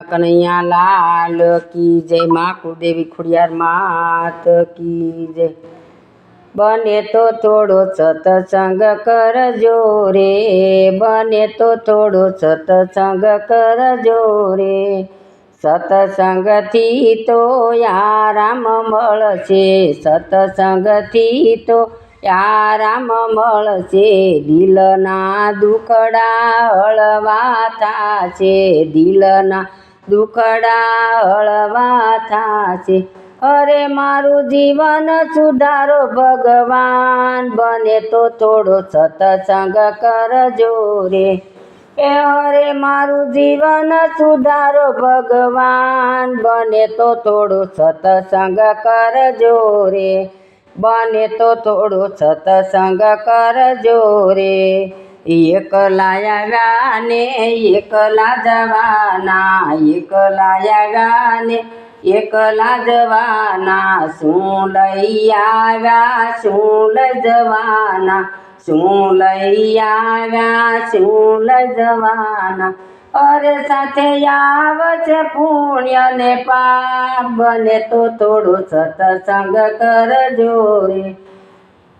કનૈયા લાલ કી જય, મા કુળદેવી ખુડિયાર માત કી જય. બને તો થોડો સતસંગ કરજો રે, બને તો થોડો સતસંગ કરજો રે. સતસંગથી તો આરામ મળશે, સતસંગથી તો આરામ મળશે. દિલના દુખડા હળવા છે, દિલના દુખડા હળવા થાશે. અરે મારું જીવન સુધારો, ભગવાન બને તો થોડો સતસંગ કરજો રે. એ અરે મારું જીવન સુધારો, ભગવાન બને તો થોડો સતસંગ કરજો રે. બને તો થોડો સતસંગ કરજો રે. એકલા આવ્યા ને એકલા જવાના એકલા આવ્યા ને એકલા જવાના, શું લઈ આવ્યા, શું લઈ જવાના, શું લઈ આવ્યા, શું લઈ જવાના. અરે સાથે આવશે પુણ્ય ને પાપ, બને તો થોડો સત્સંગ કરજો રે.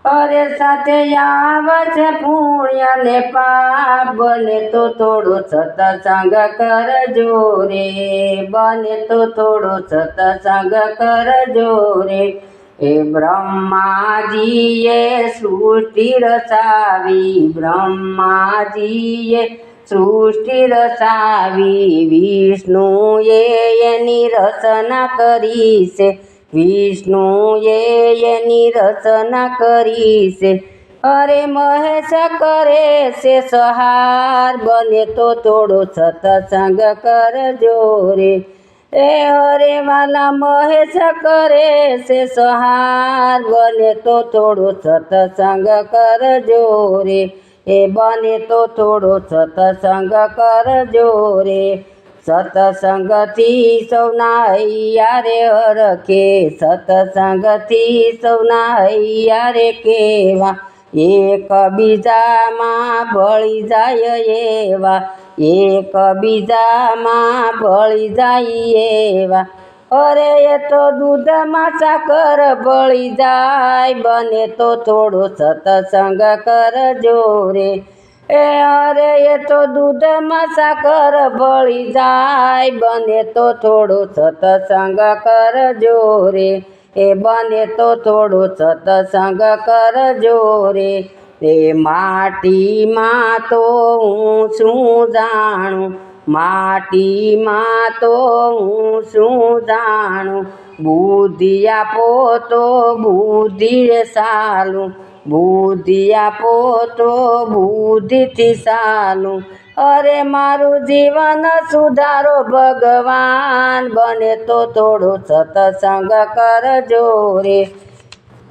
અરે સાથે આવશે પુણ્ય ને પાપ. બને તો થોડો સત્સંગ કરજો રે. બને તો થોડો સત્સંગ કરજો રે. એ બ્રહ્માજીએ સૃષ્ટિ રચાવી. બ્રહ્માજીએ સૃષ્ટિ રચાવી. વિષ્ણુએ એની રચના કરી છે. વિષ્ણુએ એની રચના કરી છે અરે મહેશ કરે છે સહાર, બને તો થોડો સત્સંગ કરજો રે. એ હરે વાલા મહેશ કરે છે સહાર, બને તો થોડો સત્સંગ કરજો રે. એ બને તો થોડો સત્સંગ કરજો રે. સત્સંગથી સૌના હૈયા રે હરખે, સતસંગથી સૌના હૈયા રે કેવા, એક બીજામાં ભળી જાય એવા, એક બીજામાં ભળી જાય એવા. અરે એ તો દૂધમાં સાકર ભળી જાય, બને તો થોડો સત્સંગ કરજો રે એ અરે એ તો દૂધમાં સાકર ભળી જાય. બને તો થોડો સત્સંગ કરજો રે. એ બને તો થોડો સત્સંગ કરજો રે. એ માટીમાં તો હું શું જાણું? માટીમાં તો હું શું જાણું? બુદ્ધિ આપો તો બુદ્ધિ સાલું બુદ્ધિ આપો તો બુદ્ધિથી સાલું. અરે મારું જીવન સુધારો, ભગવાન બને તો થોડો સતસંગ કરજો રે.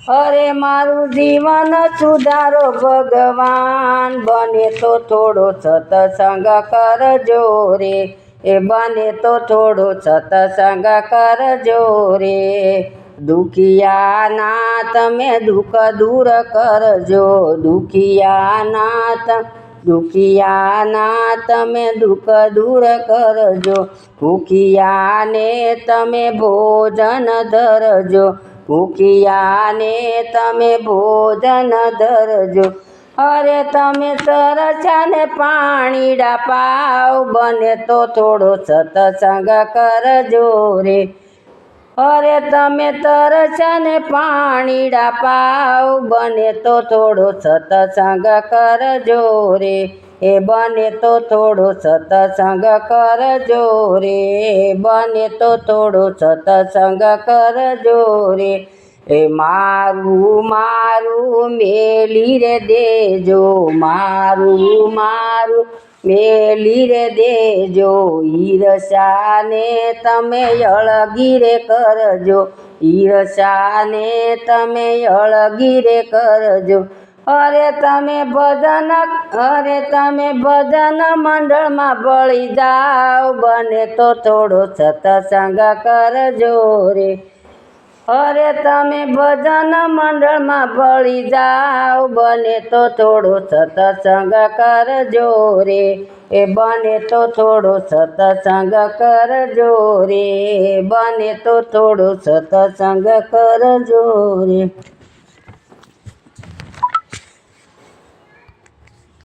અરે મારું જીવન સુધારો, ભગવાન બને તો થોડો સતસંગ કરજો રે. એ બને તો થોડો સતસંગ કરજો રે. દુખિયાના તમે દુઃખ દૂર કરજો. દુખિયાના તમે દુખિયાના તમે દુઃખ દૂર કરજો. ભૂખિયાને તમે ભોજન ધરજો. ભૂખિયાને તમે ભોજન ધરજો. અરે તમે સરછાને પાણીડા પાવ બને તો થોડો સત્સંગ કરજો રે. અરે તમે તરછાને પાણીડા પાવ, બને તો થોડો સતસંગ કરજો રે. એ બને તો થોડો સતસંગ કરજો રે. બને તો થોડો સતસંગ કરજો રે. એ મારું મારું મેલી રે દેજો, મારું મારું મેલી રે દેજો ઈરસાને તમે અળગીરે કરજો. ઈરસાને તમે અળગીરે કરજો. અરે તમે ભજન, અરે તમે ભજન મંડળમાં ભળી જાઓ. બને તો થોડો સત્સંગ કરજો રે. અરે તમે ભજન મંડળમાં ભળી જાઓ, બને તો થોડો સતસંગ કરજો રે. એ બને તો થોડો સતસંગ કરજો રે. બને તો થોડો સતસંગ કરજો રે.